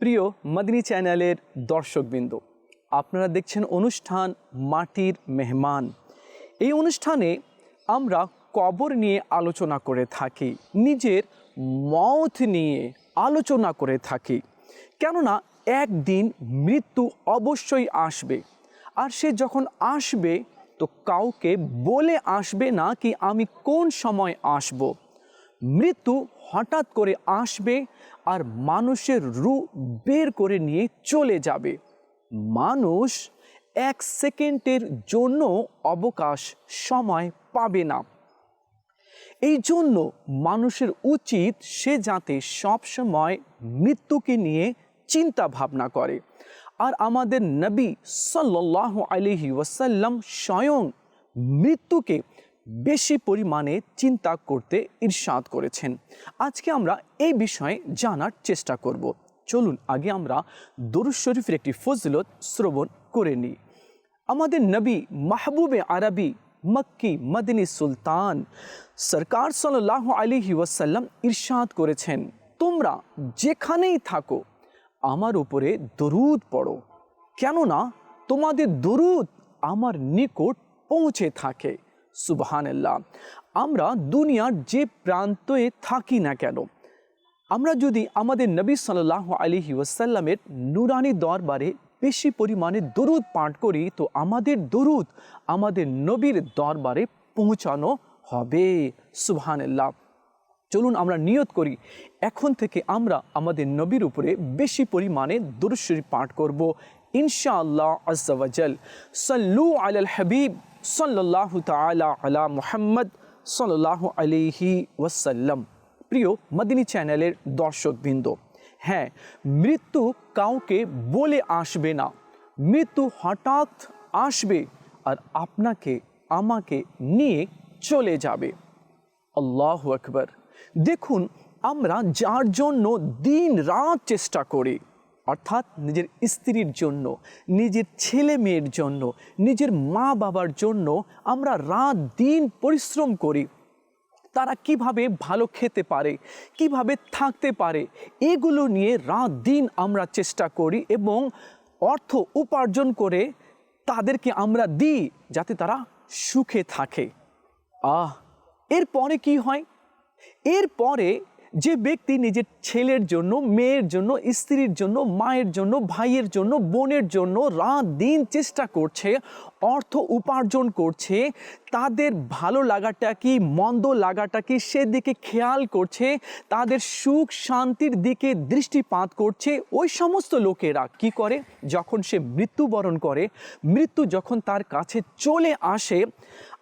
প্রিয় মদিনী চ্যানেলের দর্শকবৃন্দ, আপনারা দেখছেন অনুষ্ঠান মাটির মেহমান। এই অনুষ্ঠানে আমরা কবর নিয়ে আলোচনা করে থাকি, নিজের মত নিয়ে আলোচনা করে থাকি। কেননা একদিন মৃত্যু অবশ্যই আসবে, আর সে যখন আসবে, তো কাউকে বলে আসবে না কি আমি কোন সময় আসব। মৃত্যু হঠাৎ করে আসবে আর মানুষের রু বের করে নিয়ে চলে যাবে। মানুষ এক সেকেন্ডের জন্য অবকাশ সময় পাবে না। এই জন্য মানুষের উচিত সে যাতে সবসময় মৃত্যুকে নিয়ে চিন্তা ভাবনা করে। আর আমাদের নবী সাল্লাহ আলহি ওয়াসাল্লাম স্বয়ং মৃত্যুকে বেশি পরিমাণে চিন্তা করতে ইরশাদ করেছেন। আজকে আমরা এই বিষয়ে জানার চেষ্টা করব। চলুন, আগে আমরা দরুদ শরীফের একটি ফজলত শ্রবণ করে নিই। আমাদের নবী মাহবুবে আরবি মক্কি মদিনী সুলতান সরকার সাল্লাহ আলিহি ওয়াসাল্লাম ইরশাদ করেছেন, তোমরা যেখানেই থাকো, আমার উপরে দরুদ পড়ো। কেননা তোমাদের দরুদ আমার নিকট পৌঁছে থাকে। সুবহানাল্লাহ। আমরা দুনিয়ার যে প্রান্তে থাকি না কেন, আমরা যদি আমাদের নবী সাল্লাহ আলিহি ওয়াসাল্লামের নুরানি দরবারে বেশি পরিমাণে দরুদ পাঠ করি, তো আমাদের দরুদ আমাদের নবীর দরবারে পৌঁছানো হবে, সুবহানাল্লাহ। চলুন আমরা নিয়ত করি, এখন থেকে আমরা আমাদের নবীর উপরে বেশি পরিমাণে দুরুশ্বরী পাঠ করব, ইনশাআল্লাহ আজ্জাওয়াজাল। সাল্লু আলাল হাবিব। সাল্লাহ তালা আলা মুহাম্মদ সাল্লাহ আলিহি ওয়াসাল্লাম। প্রিয় মদিনী চ্যানেলের দর্শকবৃন্দ হ্যাঁ মৃত্যু কাউকে বলে আসবে না। মৃত্যু হঠাৎ আসবে আর আপনাকে, আমাকে নিয়ে চলে যাবে। আল্লাহ আকবর। দেখুন, আমরা যার জন্য দিন রাত চেষ্টা করি। অর্থাৎ নিজের স্ত্রীর জন্য, নিজের ছেলে মেয়ের জন্য, নিজের মা বাবার জন্য আমরা রাত দিন পরিশ্রম করি। তারা কীভাবে ভালো খেতে পারে, কীভাবে থাকতে পারে, এগুলো নিয়ে রাত দিন আমরা চেষ্টা করি এবং অর্থ উপার্জন করে তাদেরকে আমরা দিই যাতে তারা সুখে থাকে। আহ, এরপরে কি হয়? এরপরে যে ব্যক্তি নিজের ছেলের জন্য, মেয়ের জন্য, স্ত্রীর জন্য, মায়ের জন্য, ভাইয়ের জন্য, বোনের জন্য রাত দিন চেষ্টা করছে, অর্থ উপার্জন করছে, তাদের ভালো লাগাটা কি, মন্দ লাগাটা কি সেদিকে খেয়াল করছে, তাদের সুখ শান্তির দিকে দৃষ্টিপাত করছে, ওই সমস্ত লোকেরা কি করে? যখন সে মৃত্যুবরণ করে, মৃত্যু যখন তার কাছে চলে আসে,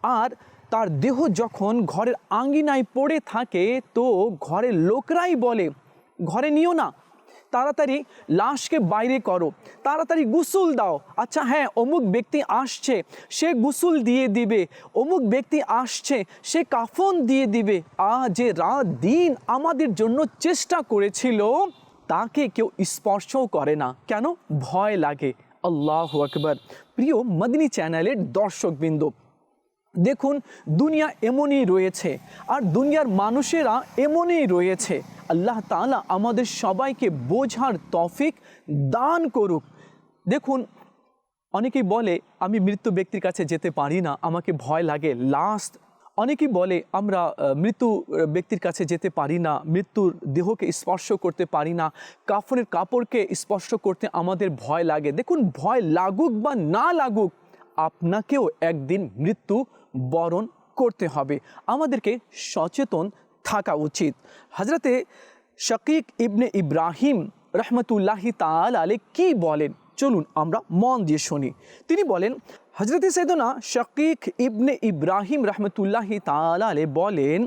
আর তার দেহ যখন ঘরের আঙ্গিনায় পড়ে থাকে, তো ঘরের লোকরাই বলে, ঘরে নিও না, তাড়াতাড়ি লাশকে বাইরে করো, তাড়াতাড়ি গুসুল দাও। আচ্ছা হ্যাঁ অমুক ব্যক্তি আসছে, সে গুসুল দিয়ে দিবে, অমুক ব্যক্তি আসছে, সে কাফন দিয়ে দিবে। আ যে রাত দিন আমাদের জন্য চেষ্টা করেছিল, তাকে কেউ স্পর্শও করে না। কেন? ভয় লাগে। আল্লাহ আকবর। প্রিয় মদিনী চ্যানেলের দর্শকবৃন্দ দেখুন, দুনিয়া এমনই রয়েছে আর দুনিয়ার মানুষেরা এমনই রয়েছে। আল্লাহ তালা আমাদের সবাইকে বোঝার তফিক দান করুক। দেখুন, অনেকেই বলে, আমি মৃত্যু ব্যক্তির কাছে যেতে পারি না, আমাকে ভয় লাগে। লাস্ট অনেকেই বলে, আমরা মৃত্যু ব্যক্তির কাছে যেতে পারি না, মৃত্যুর দেহকে স্পর্শ করতে পারি না, কাফনের কাপড়কে স্পর্শ করতে আমাদের ভয় লাগে। দেখুন, ভয় লাগুক বা না লাগুক, আপনাকেও একদিন মৃত্যু বরণ করতে হবে। আমাদেরকে সচেতন থাকা উচিত। হজরতে শকিক ইবনে ইব্রাহিম রহমতুল্লাহি তাল আলে কি বলেন? চলুন আমরা মন দিয়ে শুনি। তিনি বলেন হজরতে সৈদনা শকিক ইবনে ইব্রাহিম রহমতুল্লাহি তাল আলে বলেন,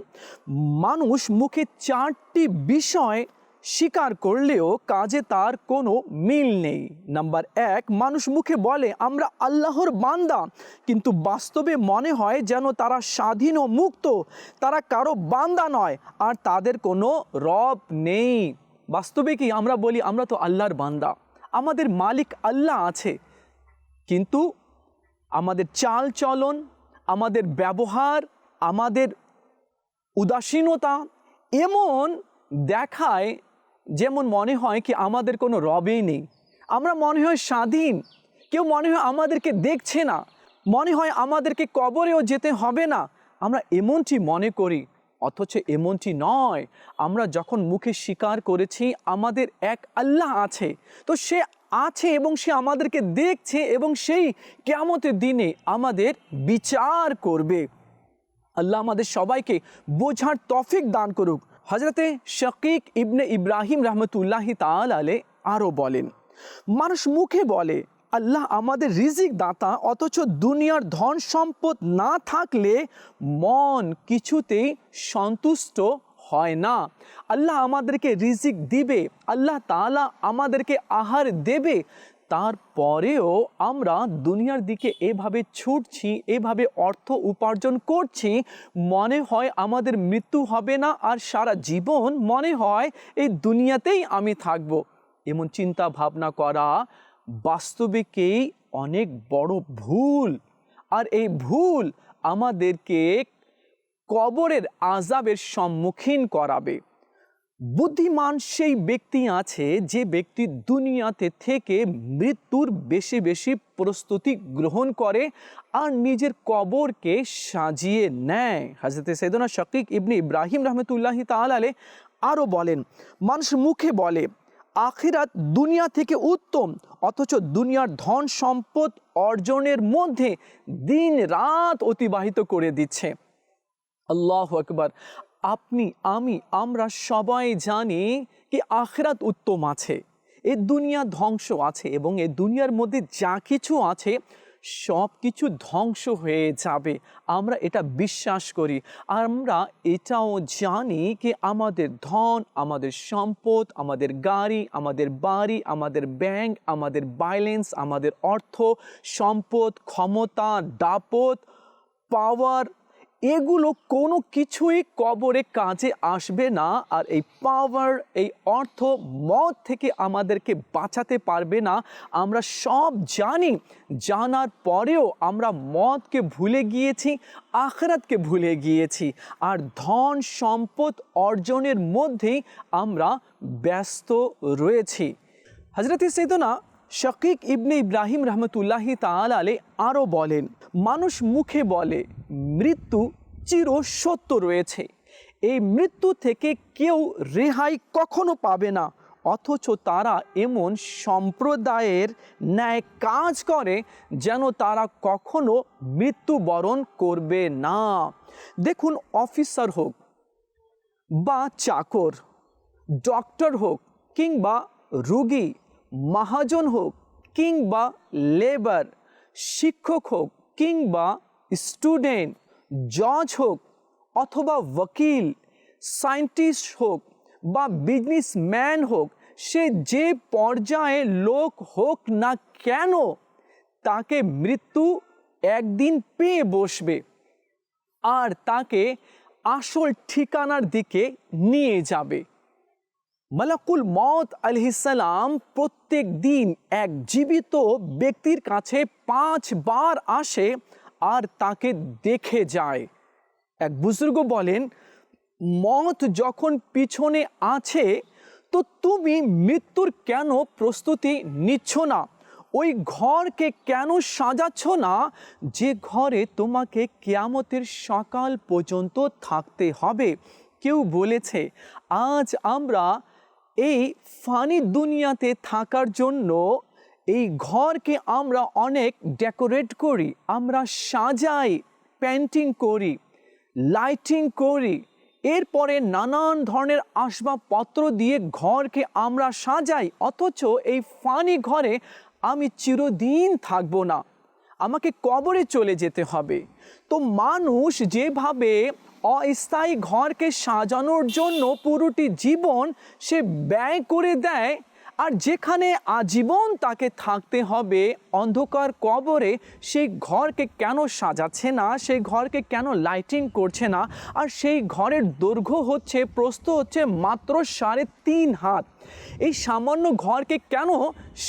মানুষ মুখে চারটি বিষয় স্বীকার করলেও কাজে তার কোনো মিল নেই। নাম্বার এক, মানুষ মুখে বলে, আমরা আল্লাহর বান্দা। কিন্তু বাস্তবে মনে হয় যেন তারা স্বাধীন ও মুক্ত। তারা কারও বান্দা নয়, আর তাদের কোনো রব নেই। বাস্তবে কি আমরা বলি, আমরা তো আল্লাহর বান্দা। আমাদের মালিক আল্লাহ আছে, কিন্তু আমাদের চাল চলন, আমাদের ব্যবহার, আমাদের উদাসীনতা এমন দেখায় যেমন মনে হয় কি আমাদের কোনো রবেই নেই। আমরা মনে হয় স্বাধীন। কেউ মনে হয় আমাদেরকে দেখছে না। মনে হয় আমাদেরকে কবরেও যেতে হবে না। আমরা এমনটি মনে করি, অথচ এমনটি নয়। আমরা যখন মুখে স্বীকার করেছি, আমাদের এক আল্লাহ আছে। তো সে আছে এবং সে আমাদেরকে দেখছে এবং সেই কেমতের দিনে আমাদের বিচার করবে। আল্লাহ আমাদের সবাইকে বোঝার তফিক দান করুক। হজরতে শকিক ইবনে ইব্রাহিম রহমতুল্লাহি তাল আলে আরও বলেন, মানুষ মুখে বলে, আল্লাহ আমাদের রিজিক দাতা, অথচ দুনিয়ার ধন সম্পদ না থাকলে মন কিছুতেই সন্তুষ্ট হয় না। আল্লাহ আমাদেরকে রিজিক দিবে, আল্লাহ তাআলা আমাদেরকে আহার দেবে তারপরেও আমরা দুনিয়ার দিকে এভাবে ছুটছি, এভাবে অর্থ উপার্জন করছি, মনে হয় আমাদের মৃত্যু হবে না আর সারা জীবন মনে হয় এই দুনিয়াতেই আমি থাকব। এমন চিন্তা ভাবনা করা বাস্তবিকেই অনেক বড় ভুল। আর এই ভুল আমাদেরকে কবরের আজাবের সম্মুখীন করাবে। বুদ্ধিমান সেই ব্যক্তি আছে যে ব্যক্তি দুনিয়াতে থেকে মৃত্যুর বেশি বেশি প্রস্তুতি গ্রহণ করে আর নিজের কবরকে সাজিয়ে নেয়। হাজরতে সৈদনা শকিক ইবনি ইব্রাহিম রহমতুল্লাহি তালালে আরও বলেন, মানুষ মুখে বলে, আখিরাত দুনিয়া থেকে উত্তম, অথচ দুনিয়ার ধন সম্পদ অর্জনের মধ্যে দিন রাত অতিবাহিত করে দিচ্ছে। আল্লাহ আকবার। আপনি, আমি, আমরা সবাই জানি কি আখরাত উত্তম আছে। এ দুনিয়া ধ্বংস আছে এবং এ দুনিয়ার মধ্যে যা কিছু আছে সব কিছু ধ্বংস হয়ে যাবে। আমরা এটা বিশ্বাস করি। আর আমরা এটাও জানি কি আমাদের ধন, আমাদের সম্পদ, আমাদের গাড়ি, আমাদের বাড়ি, আমাদের ব্যাংক আমাদের ব্যালেন্স আমাদের অর্থ, সম্পদ, ক্ষমতা দাপত পাওয়ার এগুলো কোনো কিছুই কবরে কাজে আসবে না, আর এই পাওয়ার এই অর্থ মদ থেকে আমাদেরকে বাঁচাতে পারবে না। আমরা সব জানি, জানার পরেও আমরা মদকে ভুলে গিয়েছি, আখরাতকে ভুলে গিয়েছি, আর ধন সম্পদ অর্জনের মধ্যেই আমরা ব্যস্ত রয়েছি। হজরত সৈদনা শকিক ইবনে ইব্রাহিম রহমতুল্লাহি তাল আলে আরও বলেন, মানুষ মুখে বলে, মৃত্যু চির সত্য রয়েছে। এই মৃত্যু থেকে কেউ রেহাই কখনো পাবে না। অথচ তারা এমন সম্প্রদায়ের ন্যায় কাজ করে যেন তারা কখনো মৃত্যুবরণ করবে না। দেখুন, অফিসার হোক বা চাকর, ডক্টর হোক কিংবা রুগী মহাজন হোক কিংবা লেবার, শিক্ষক হোক কিংবা স্টুডেন্ট, জজ হোক অথবা ওকিল সায়েন্টিস্ট হোক বা বিজনেসম্যান হোক, সে যে পর্যায়ে লোক হোক না কেন, তাকে মৃত্যু একদিন পেয়ে বসবে আর তাকে আসল ঠিকানার দিকে নিয়ে যাবে। মালাকুল মত আলহিসাল্লাম প্রত্যেক দিন এক জীবিত ব্যক্তির কাছে পাঁচবার আসে আর তাকে দেখে যায়। এক বুজুর্গ বলেন মত যখন পিছনে আছে, তো তুমি মৃত্যুর কেন প্রস্তুতি নিচ্ছ না? ওই ঘরকে কেন সাজাচ্ছ না? যে ঘরে তোমাকে কেয়ামতের সকাল পর্যন্ত থাকতে হবে। কেউ বলেছে, আজ আমরা এই ফানি দুনিয়াতে থাকার জন্য এই ঘরকে আমরা অনেক ডেকোরেট করি, আমরা সাজাই, পেন্টিং করি, লাইটিং করি, এরপরে নানান ধরনের আসবাবপত্র দিয়ে ঘরকে আমরা সাজাই, অথচ এই ফানি ঘরে আমি চিরদিন থাকব না। আমাকে কবরে চলে যেতে হবে। তো মানুষ যেভাবে অস্থায়ী ঘরকে সাজানোর জন্য পুরোটি জীবন সে ব্যয় করে দেয়, আর যেখানে আজীবন তাকে থাকতে হবে অন্ধকার কবরে, সেই ঘরকে কেন সাজাচ্ছে না, সেই ঘরকে কেন লাইটিং করছে না, আর সেই ঘরের দৈর্ঘ্য হচ্ছে, প্রস্থ হচ্ছে মাত্র সাড়ে তিন হাত। এই সামান্য ঘরকে কেন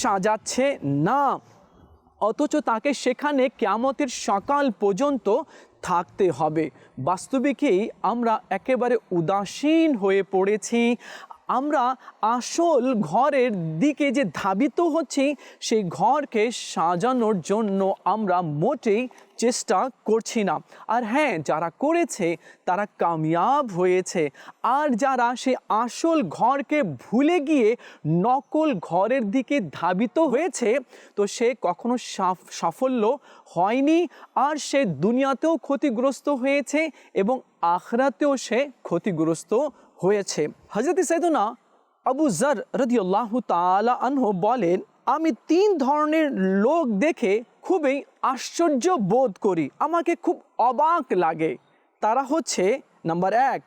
সাজাচ্ছে না? অথচ তাকে সেখানে ক্যামতের সকাল পর্যন্ত থাকতে হবে। বাস্তবিকেই আমরা একেবারে উদাসীন হয়ে পড়েছি। আমরা আসল ঘরের দিকে যে ধাবিত হচ্ছি, সেই ঘরকে সাজানোর জন্য আমরা মোটেই চেষ্টা করছি না। আর হ্যাঁ যারা করেছে, তারা কামিয়াব হয়েছে। আর যারা সে আসল ঘরকে ভুলে গিয়ে নকল ঘরের দিকে ধাবিত হয়েছে, তো সে কখনো সাফ- সাফল্য হয়নি। আর সে দুনিয়াতেও ক্ষতিগ্রস্ত হয়েছে এবং আখরাতেও সে ক্ষতিগ্রস্ত হয়েছে। হজরত সৈদনা আবু জর রদিয়াল্লাহু তালা আনহ বলেন, আমি তিন ধরনের লোক দেখে খুবই আশ্চর্য বোধ করি, আমাকে খুব অবাক লাগে। তারা হচ্ছে নাম্বার এক,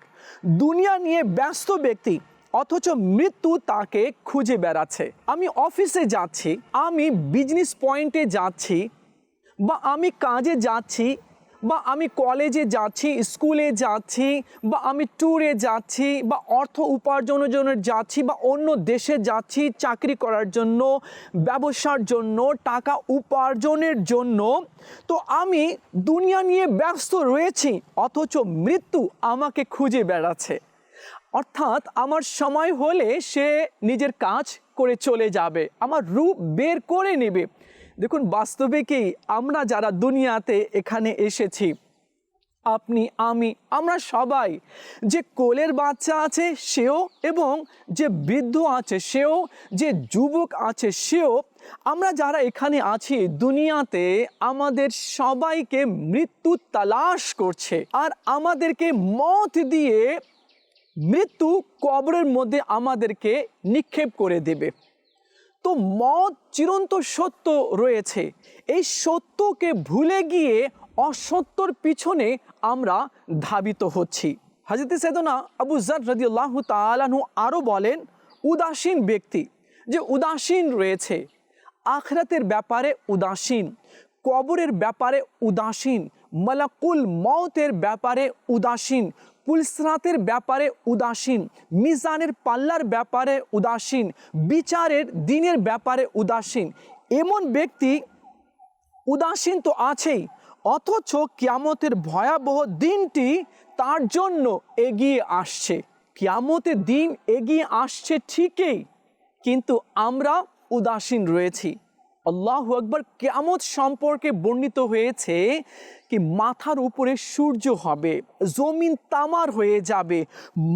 দুনিয়া নিয়ে ব্যস্ত ব্যক্তি, অথচ মৃত্যু তাকে খুঁজে বেড়াচ্ছে। আমি অফিসে যাচ্ছি, আমি বিজনেস পয়েন্টে যাচ্ছি, বা আমি কাজে যাচ্ছি বা আমি কলেজে যাচ্ছি স্কুলে যাচ্ছি, বা আমি ট্যুরে যাচ্ছি, বা অর্থ উপার্জনের জন্য যাচ্ছি, বা অন্য দেশে যাচ্ছি চাকরি করার জন্য, ব্যবসার জন্য, টাকা উপার্জনের জন্য, তো আমি দুনিয়া নিয়ে ব্যস্ত রয়েছি, অথচ মৃত্যু আমাকে খুঁজে বেড়াচ্ছে। অর্থাৎ আমার সময় হলে সে নিজের কাজ করে চলে যাবে, আমার রূপ বের করে নেবে। দেখুন, বাস্তবিকই আমরা যারা দুনিয়াতে এখানে এসেছি, আপনি, আমি, আমরা সবাই, যে কোলের বাচ্চা আছে সেও এবং যে বৃদ্ধ আছে সেও, যে যুবক আছে সেও, আমরা যারা এখানে আছি দুনিয়াতে, আমাদের সবাইকে মৃত্যু তালাশ করছে আর আমাদেরকে মত দিয়ে মৃত্যু কবরের মধ্যে আমাদেরকে নিক্ষেপ করে দেবে। তো মত চিরন্ত সত্য রয়েছে। এই সত্যকে ভুলে গিয়ে অসত্যর পিছনে আমরা ধাবিত হচ্ছি। হাজরত সেদনা আবু জার রদিউল্লাহ তালাহু আরও বলেন, উদাসীন ব্যক্তি যে উদাসীন রয়েছে, আখরাতের ব্যাপারে উদাসীন, কবরের ব্যাপারে উদাসীন মালাকুল মৌতের ব্যাপারে উদাসীন, পুলসরাতের ব্যাপারে উদাসীন, মিজানের পাল্লার ব্যাপারে উদাসীন, বিচারের দিনের ব্যাপারে উদাসীন। এমন ব্যক্তি উদাসীন তো আছেই, অথচ কিয়ামতের ভয়াবহ দিনটি তার জন্য এগিয়ে আসছে। কিয়ামতের দিন এগিয়ে আসছে ঠিকই, কিন্তু আমরা উদাসীন রয়েছি। আল্লাহ আকবর কেয়ামত সম্পর্কে বর্ণিত হয়েছে কি মাথার উপরে সূর্য হবে, জমিন তামার হয়ে যাবে,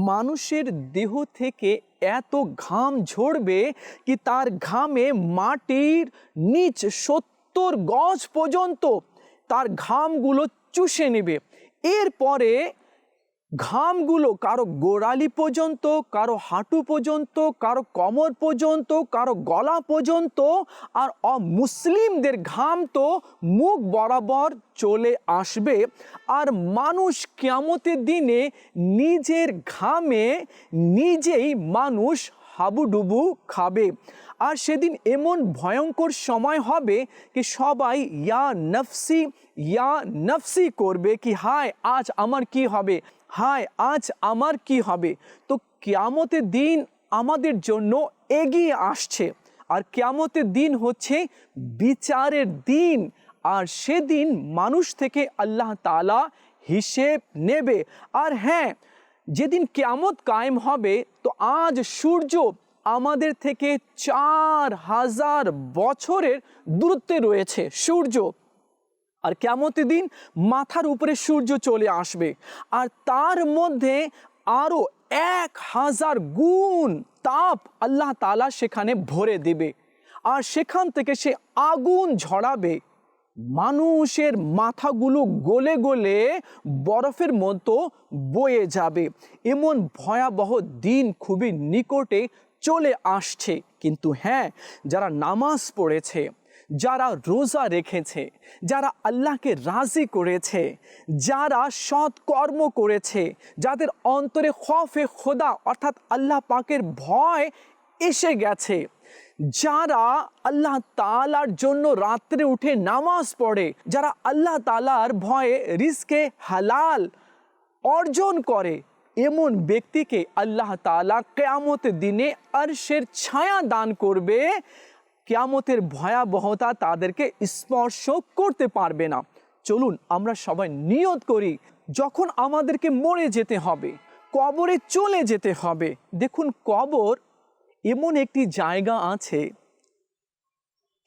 মানুষের দেহ থেকে এত ঘাম ঝরবে কি তার ঘামে মাটির নিচ সত্তর গজ পর্যন্ত তার ঘামগুলো চুষে নেবে। এরপরে ঘামগুলো কারও গোড়ালি পর্যন্ত, কারও হাঁটু পর্যন্ত, কারও কোমর পর্যন্ত, কারও গলা পর্যন্ত, আর অমুসলিমদের ঘাম তো মুখ বরাবর চলে আসবে। আর মানুষ কেমতের দিনে নিজের ঘামে নিজেই মানুষ হাবুডুবু খাবে। আর সেদিন এমন ভয়ঙ্কর সময় হবে কি সবাই ইয়া নফসি ইয়া নফসি করবে কি হায়, আজ আমার কি হবে? হায়, আজ আমার কি হবে? তো কেয়ামতের দিন আমাদের জন্য এগিয়ে আসছে। আর কেয়ামতের দিন হচ্ছে বিচারের দিন। আর সেদিন মানুষ থেকে আল্লাহ তালা হিসেব নেবে। আর হ্যাঁ যেদিন কেয়ামত কায়েম হবে, তো আজ সূর্য আমাদের থেকে চার হাজার বছরের দূরত্বে রয়েছে। সূর্য আর কেমতের দিন মাথার উপরে সূর্য চলে আসবে। আর তার মধ্যে আরও এক হাজার গুণ তাপ আল্লাহ তালা সেখানে ভরে দেবে। আর সেখান থেকে সে আগুন ঝরাবে। মানুষের মাথাগুলো গলে গলে বরফের মতো বয়ে যাবে। এমন ভয়াবহ দিন খুবই নিকটে চলে আসছে। কিন্তু হ্যাঁ যারা নামাজ পড়েছে যারা রোজা রেখেছে, যারা আল্লাহকে রাজি করেছে, যারা সৎ কর্ম করেছে, যাদের অন্তরে খফে খোদা অর্থাৎ আল্লাহ পাকের ভয় এসে গেছে, যারা আল্লাহ তালার জন্য রাত্রে উঠে নামাজ পড়ে, যারা আল্লাহ তালার ভয়ে রিস্কে হালাল অর্জন করে, এমন ব্যক্তিকে আল্লাহ তালা কেয়ামতের দিনে আরশের ছায়া দান করবে কেয়ামতের ভয়াবহতা তাদেরকে স্পর্শ করতে পারবে না। চলুন, আমরা সবাই নিয়ত করি, যখন আমাদেরকে মরে যেতে হবে, কবরে চলে যেতে হবে। দেখুন, কবর এমন একটি জায়গা আছে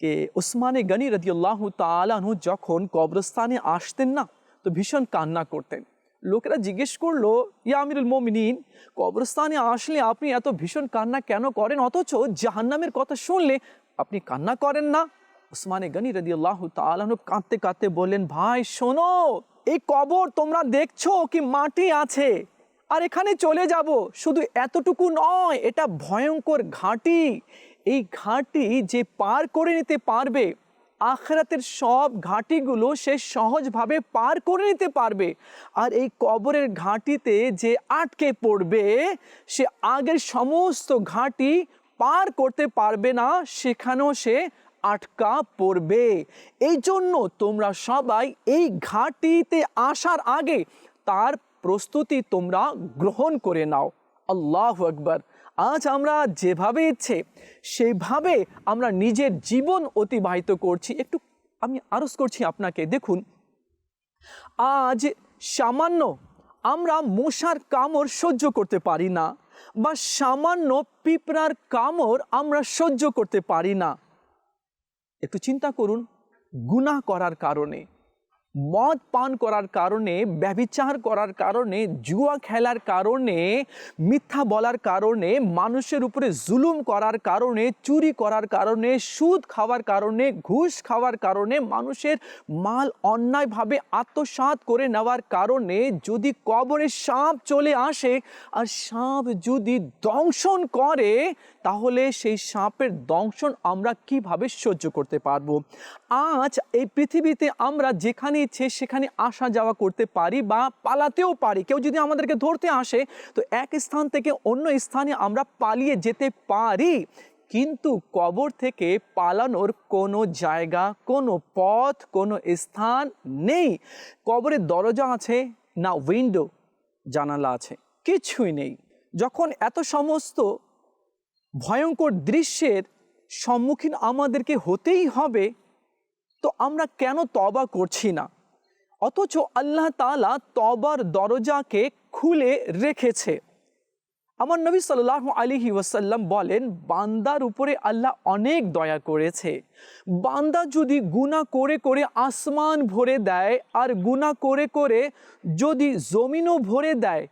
কে ওসমানে গনি রদিউল্লাহ তালাহু যখন কবরস্থানে আসতেন না, তো ভীষণ কান্না করতেন। লোকেরা জিজ্ঞেস করল, ইয়া আমিরুল মোমিনিন, কবরস্থানে আসলে আপনি এত ভীষণ কান্না কেন করেন? অথচ জাহান্নামের কথা শুনলে আপনি কান্না করেন না? ওসমানে গনি রদিউল্লাহ তালাহু কাঁদতে কাঁদতে বললেন, ভাই, শোনো, এই কবর তোমরা দেখছ কি মাটি আছে? আর এখানে চলে যাব। শুধু এতটুকু নয়, এটা ভয়ঙ্কর ঘাঁটি। এই ঘাঁটি যে পার করে নিতে পারবে, আখরাতের সব ঘাঁটিগুলো সে সহজভাবে পার করে নিতে পারবে। আর এই কবরের ঘাঁটিতে যে আটকে পড়বে, সে আগের সমস্ত ঘাঁটি পার করতে পারবে না, সেখানেও সে আটকা পড়বে। এই জন্য তোমরা সবাই এই ঘাঁটিতে আসার আগে তার প্রস্তুতি তোমরা গ্রহণ করে নাও। আল্লাহ আকবর। আজ আমরা যেভাবে ইচ্ছে, সেইভাবে আমরা নিজের জীবন অতিবাহিত করছি। একটু আমি আরজ করছি আপনাকে, দেখুন। আজ সামান্য আমরা মশার কামড় সহ্য করতে পারি না। বা সামান্য পিঁপড়ার কামড় আমরা সহ্য করতে পারি না। একটু চিন্তা করুন গুণা করার কারণে। মদ পান করার কারণে ব্যবিচার করার কারণে, জুয়া খেলার কারণে, মিথ্যা বলার কারণে, মানুষের উপরে জুলুম করার কারণে, চুরি করার কারণে, সুদ খাওয়ার কারণে, ঘুষ খাওয়ার কারণে মানুষের মাল অন্যায়ভাবে আত্মসাৎ করে নেওয়ার কারণে যদি কবরে সাপ চলে আসে আর সাপ যদি দংশন করে, তাহলে সেই সাপের দংশন আমরা কীভাবে সহ্য করতে পারব? আজ এই পৃথিবীতে আমরা যেখানে ইচ্ছে সেখানে আসা যাওয়া করতে পারি বা পালাতেও পারি। কেউ যদি আমাদেরকে ধরতে আসে, তো এক স্থান থেকে অন্য স্থানে আমরা পালিয়ে যেতে পারি। কিন্তু কবর থেকে পালানোর কোনো জায়গা, কোনো পথ, কোনো স্থান নেই। কবরের দরজা আছে, না উইন্ডো জানালা আছে, কিছুই নেই। যখন এত সমস্ত ভয়ঙ্কর দৃশ্যের সম্মুখীন আমাদেরকে হতেই হবে তো আমরা কেন তবা করছি না? অথচ আল্লাহ তালা তবার দরজাকে খুলে রেখেছে। আমার নবী সাল্লাহ আলিহি ওয়াসাল্লাম বলেন, বান্দার উপরে আল্লাহ অনেক দয়া করেছে। বান্দা যদি গুণা করে করে আসমান ভরে দেয় আর গুণা করে করে যদি জমিনও ভরে দেয়,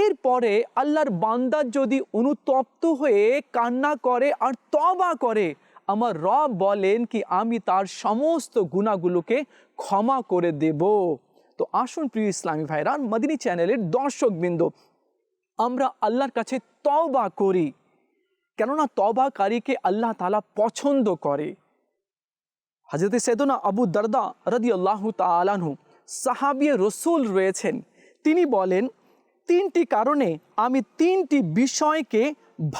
এরপরে আল্লাহর বান্দা যদি অনুতপ্ত হয়ে কান্না করে আর তবা করে আমার রব বলেন কি, আমি তার সমস্ত গুণাগুলোকে ক্ষমা করে দেব। তো আসুন প্রিয় ইসলামী ভাইরা, মদিনী চ্যানেলের দর্শকবৃন্দ, আমরা আল্লাহর কাছে তওবা করি। কেননা তবাকারীকে আল্লাহ তালা পছন্দ করে। হাজরত সেদনা আবু দারদা রদি আল্লাহ তালানহু সাহাবিয়ে রসুল রয়েছেন। তিনি বলেন, তিনটি কারণে আমি তিনটি বিষয়কে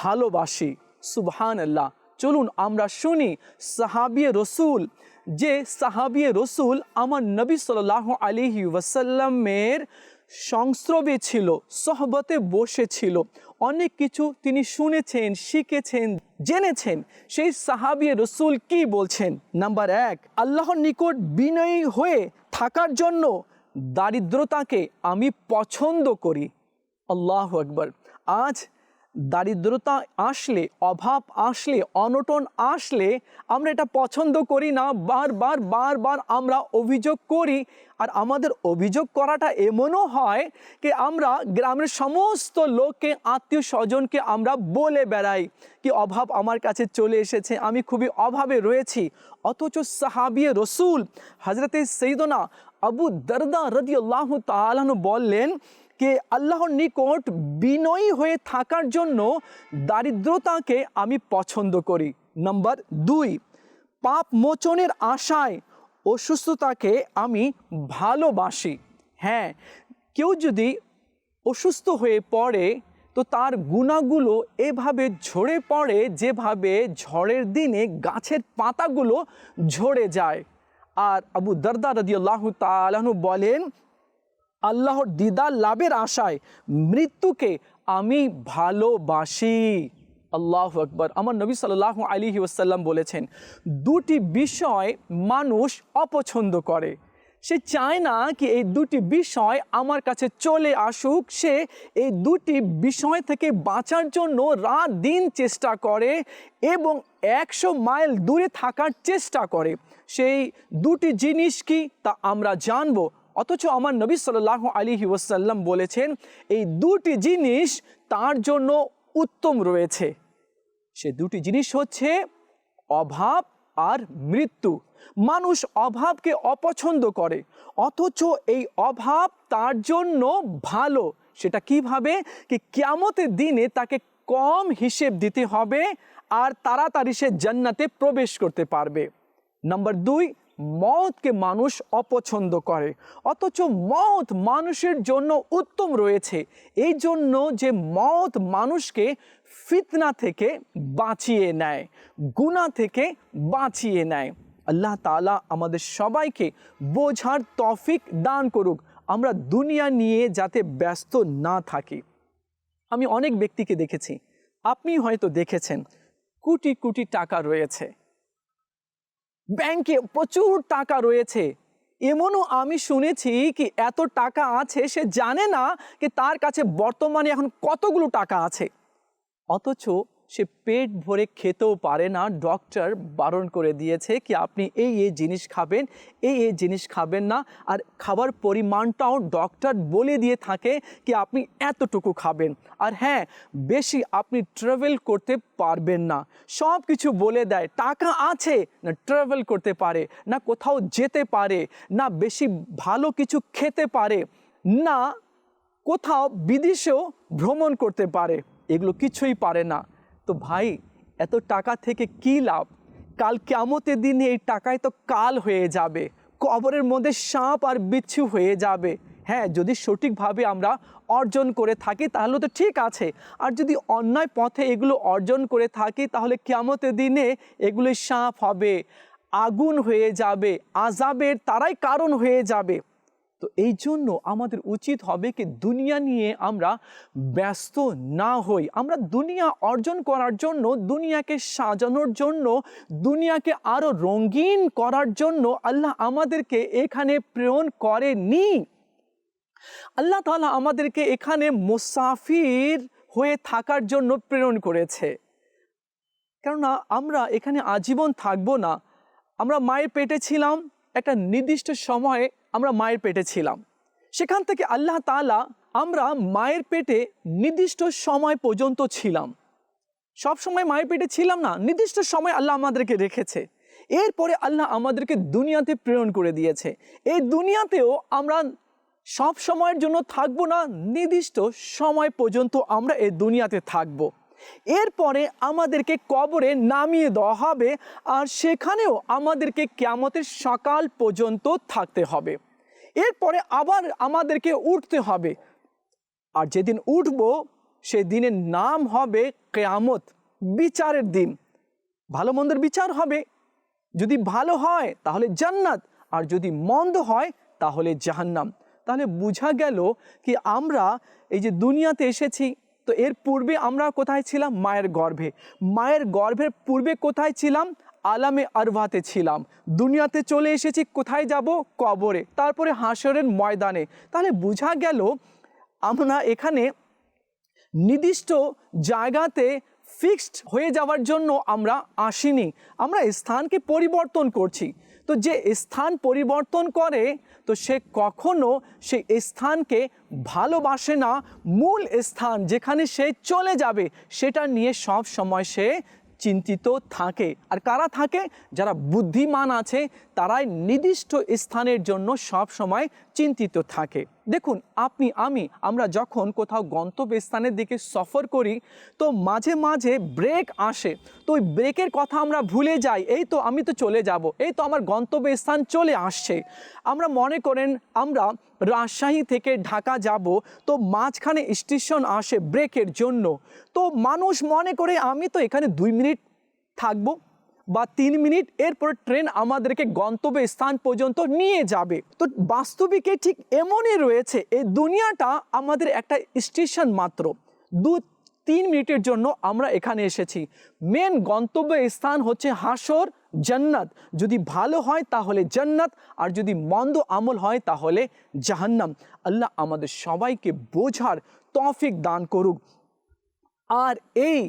ভালোবাসি। সুবহান আল্লাহ চলুন আমরা শুনি সাহাবিয়ে রসুল, যে সাহাবিয়ে রসুল আমার নবী সাল্লাহ আলিহি ওয়াসাল্লামের সংস্রবে ছিল, সহবতে বসেছিল অনেক কিছু তিনি শুনেছেন, শিখেছেন, জেনেছেন। সেই সাহাবিয়ে রসুল কি বলছেন? নাম্বার এক, আল্লাহর নিকট বিনয়ী হয়ে থাকার জন্য দারিদ্রতাকে আমি পছন্দ করি। আল্লাহ আকবর। আজ দারিদ্রতা আসলে, অভাব আসলে, অনটন আসলে আমরা এটা পছন্দ করি না। বারবার বারবার আমরা অভিযোগ করি আর আমাদের অভিযোগ করাটা এমনও হয় যে আমরা গ্রামের সমস্ত লোককে আত্মীয় স্বজনকে আমরা বলে বেড়াই কি অভাব আমার কাছে চলে এসেছে, আমি খুবই অভাবে রয়েছি। অথচ সাহাবিয়ে রসুল হজরতে সৈদনা আবু দরদা রদি আল্লাহ তালানু বললেন কে আল্লাহর নিকট বিনয়ী হয়ে থাকার জন্য দারিদ্রতাকে আমি পছন্দ করি। নাম্বার দুই, পাপ মোচনের আশায় অসুস্থতাকে আমি ভালোবাসি। হ্যাঁ কেউ যদি অসুস্থ হয়ে পড়ে, তো তার গুণাগুলো এভাবে ঝরে পড়ে যেভাবে ঝড়ের দিনে গাছের পাতাগুলো ঝরে যায়। আর আবু দরদা রদিয়াল্লাহ তালাহু বলেন আল্লাহর দিদার লাভের আশায় মৃত্যুকে আমি ভালোবাসি। আল্লাহ আকবর। আমার নবী সাল্লাহ আলী ওসাল্লাম বলেছেন, দুটি বিষয় মানুষ অপছন্দ করে। সে চায় না কি এই দুটি বিষয় আমার কাছে চলে আসুক, সে এই দুটি বিষয় থেকে বাঁচার জন্য রাত দিন চেষ্টা করে এবং একশো মাইল দূরে থাকার চেষ্টা করে। সেই দুটি জিনিস কি তা আমরা জানব। অথচ আমার নবী সাল্লাহ আলী ওসাল্লাম বলেছেন, এই দুটি জিনিস তার জন্য উত্তম রয়েছে। সে দুটি জিনিস হচ্ছে অভাব আর মৃত্যু। মানুষ অভাবকে অপছন্দ করে, অথচ এই অভাব তার জন্য ভালো। সেটা কীভাবে? কি কেমতের দিনে তাকে কম হিসেব দিতে হবে আর তাড়াতাড়ি সে জান্নাতে প্রবেশ করতে পারবে। নাম্বার দুই মতকে মানুষ অপছন্দ করে। অথচ মত মানুষের জন্য উত্তম রয়েছে। এই জন্য যে মত মানুষকে ফিতনা থেকে বাঁচিয়ে নেয়, গুণা থেকে বাঁচিয়ে নেয়। আল্লাহ তালা আমাদের সবাইকে বোঝার তফিক দান করুক। আমরা দুনিয়া নিয়ে যাতে ব্যস্ত না থাকি। আমি অনেক ব্যক্তিকে দেখেছি। আপনি হয়তো দেখেছেন, কোটি কোটি টাকা রয়েছে। ব্যাংকে প্রচুর টাকা রয়েছে। এমনও আমি শুনেছি কি এত টাকা আছে সে জানে না কি তার কাছে বর্তমানে এখন কতগুলো টাকা আছে। অথচ সে পেট ভরে খেতেও পারে না ডক্টর বারণ করে দিয়েছে কি আপনি এই এই জিনিস খাবেন, এই এই জিনিস খাবেন না। আর খাবার পরিমাণটাও ডক্টর বলে দিয়ে থাকে কি আপনি এতটুকু খাবেন। আর হ্যাঁ বেশি আপনি ট্রাভেল করতে পারবেন না। সব কিছু বলে দেয়, টাকা আছে না ট্রাভেল করতে পারে, না কোথাও যেতে পারে, না বেশি ভালো কিছু খেতে পারে, না কোথাও বিদেশেও ভ্রমণ করতে পারে। এগুলো কিছুই পারে না। তো ভাই, এত টাকা থেকে কি লাভ? কাল কেমতের দিনে এই টাকায় তো কাল হয়ে যাবে। কবরের মধ্যে সাপ আর বিচ্ছু হয়ে যাবে। হ্যাঁ যদি সঠিকভাবে আমরা অর্জন করে থাকি, তাহলে তো ঠিক আছে। আর যদি অন্যায় পথে এগুলো অর্জন করে থাকি, তাহলে কেমতের দিনে এগুলো সাপ হবে। আগুন হয়ে যাবে আজাবের তারাই কারণ হয়ে যাবে। তো এই জন্য আমাদের উচিত হবে কি দুনিয়া নিয়ে আমরা ব্যস্ত না হই। আমরা দুনিয়া অর্জন করার জন্য, দুনিয়াকে সাজানোর জন্য, দুনিয়াকে আরও রঙিন করার জন্য আল্লাহ আমাদেরকে এখানে প্রেরণ করেনি। আল্লাহ তালা আমাদেরকে এখানে মুসাফির হয়ে থাকার জন্য প্রেরণ করেছে। কেননা আমরা এখানে আজীবন থাকব না। আমরা মায়ের পেটে ছিলাম, একটা নির্দিষ্ট সময়ে আমরা মায়ের পেটে ছিলাম। সেখান থেকে আল্লাহ তালা আমরা মায়ের পেটে নির্দিষ্ট সময় পর্যন্ত ছিলাম। সব সময় মায়ের পেটে ছিলাম না, নির্দিষ্ট সময় আল্লাহ আমাদেরকে রেখেছে। এরপরে আল্লাহ আমাদেরকে দুনিয়াতে প্রেরণ করে দিয়েছে। এই দুনিয়াতেও আমরা সব সময়ের জন্য থাকব না, নির্দিষ্ট সময় পর্যন্ত আমরা এই দুনিয়াতে থাকব। এরপরে আমাদেরকে কবরে নামিয়ে দেওয়া হবে আর সেখানেও আমাদেরকে কেমতের সকাল পর্যন্ত থাকতে হবে। এরপরে আবার আমাদেরকে উঠতে হবে। আর যেদিন উঠব, সেদিনের নাম হবে কেয়ামত, বিচারের দিন। ভালো মন্দের বিচার হবে। যদি ভালো হয়, তাহলে জান্নাত। আর যদি মন্দ হয়, তাহলে জাহান্নাম। তাহলে বোঝা গেল কি আমরা এই যে দুনিয়াতে এসেছি তো এর পূর্বে আমরা কোথায় ছিলাম? মায়ের গর্ভে। মায়ের গর্ভের পূর্বে কোথায় ছিলাম? আলামে আরভাতে ছিলাম। দুনিয়াতে চলে এসেছি, কোথায় যাব? কবরে। তারপরে হাসরের ময়দানে। তাহলে বোঝা গেল, আমরা এখানে নির্দিষ্ট জায়গাতে ফিক্সড হয়ে যাওয়ার জন্য আমরা আসিনি। আমরা স্থানকে পরিবর্তন করছি। তো যে স্থান পরিবর্তন করে, তো সে কখনো সেই স্থানকে ভালোবাসে না। মূল স্থান যেখানে সে চলে যাবে, সেটা নিয়ে সব সময় সে চিন্তিত থাকে। আর কারা থাকে? যারা বুদ্ধিমান আছে, তারাই নির্দিষ্ট স্থানের জন্য সব সময় চিন্তিত থাকে। দেখুন, আপনি, আমি, আমরা যখন কোথাও গন্তব্যস্থানের দিকে সফর করি, তো মাঝে মাঝে ব্রেক আসে। তো ওই ব্রেকের কথা আমরা ভুলে যাই। এই তো আমি তো চলে যাব। এই তো আমার গন্তব্যস্থান চলে আসছে। আমরা মনে করেন, আমরা রাজশাহী থেকে ঢাকা যাব, তো মাঝখানে স্টেশন আসে ব্রেকের জন্য। তো মানুষ মনে করে আমি তো এখানে দুই মিনিট থাকব বা তিন মিনিট, এরপর ট্রেন আমাদেরকে গন্তব্য স্থান পর্যন্ত নিয়ে যাবে। তো বাস্তবিকে ঠিক এমনই রয়েছে, এই দুনিয়াটা আমাদের একটা স্টেশন মাত্র। দু তিন মিনিটের জন্য আমরা এখানে এসেছি। মেন গন্তব্য স্থান হচ্ছে হাসর জান্নাত। যদি ভালো হয় তাহলে জান্নাত, আর যদি মন্দ আমল হয় তাহলে জাহান্নাম। আল্লাহ আমাদের সবাইকে বোঝার তফিক দান করুক। আর এই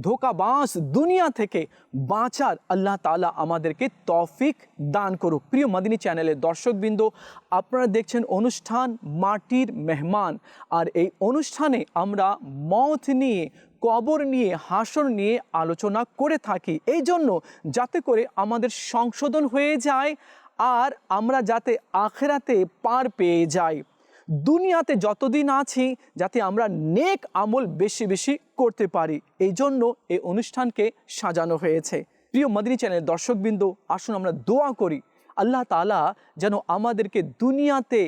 ধোকাবাস দুনিয়া থেকে বাঁচার আল্লাহ তাআলা আমাদেরকে তফিক দান করুক। প্রিয় মাদিনী চ্যানেলের দর্শকবৃন্দ, আপনারা দেখছেন অনুষ্ঠান মাটির মেহমান। আর এই অনুষ্ঠানে আমরা মত নিয়ে, কবর নিয়ে, হাসর নিয়ে আলোচনা করে থাকি। এই জন্য যাতে করে আমাদের সংশোধন হয়ে যায় আর আমরা যাতে আখেরাতে পার পেয়ে যাই। দুনিয়াতে যতদিন আছি, যাতে আমরা নেক আমল বেশি বেশি করতে পারি। এই জন্য এই অনুষ্ঠানকে সাজানো হয়েছে। প্রিয় মদিনী চ্যানেলের দর্শকবৃন্দ, আসুন আমরা দোয়া করি, আল্লাহ তালা যেন আমাদেরকে দুনিয়াতে,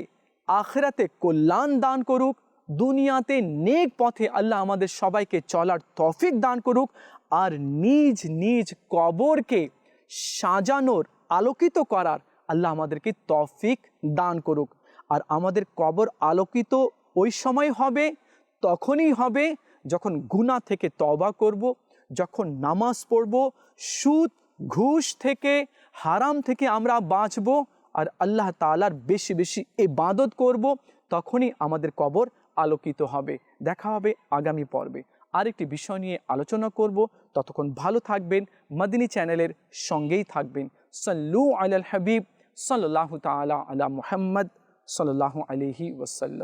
আখেরাতে কল্যাণ দান করুক, দুনিয়াতে নেক পথে আল্লাহ আমাদের সবাইকে চলার তফিক দান করুক আর নিজ নিজ কবরকে সাজানোর, আলোকিত করার আল্লাহ আমাদেরকে তফিক দান করুক। আর আমাদের কবর আলোকিত ওই সময় হবে, তখনই হবে যখন গুনাহ থেকে তবা করব, যখন নামাজ পড়ব, সুদ, ঘুষ থেকে, হারাম থেকে আমরা বাঁচব আর আল্লাহ তাআলার বেশি বেশি ইবাদত করব, তখনই আমাদের কবর আলোকিত হবে। দেখা হবে আগামী পর্বে। আরেকটি বিষয় নিয়ে আলোচনা করব। ততক্ষণ ভালো থাকবেন, মদিনী চ্যানেলের সঙ্গেই থাকবেন। সাল্লু আলাল হাবিব, সাল্লাল্লাহু তাআলা আলা মুহাম্মদ। সাল্লাল্লাহু আলাইহি ওয়াসাল্লাম।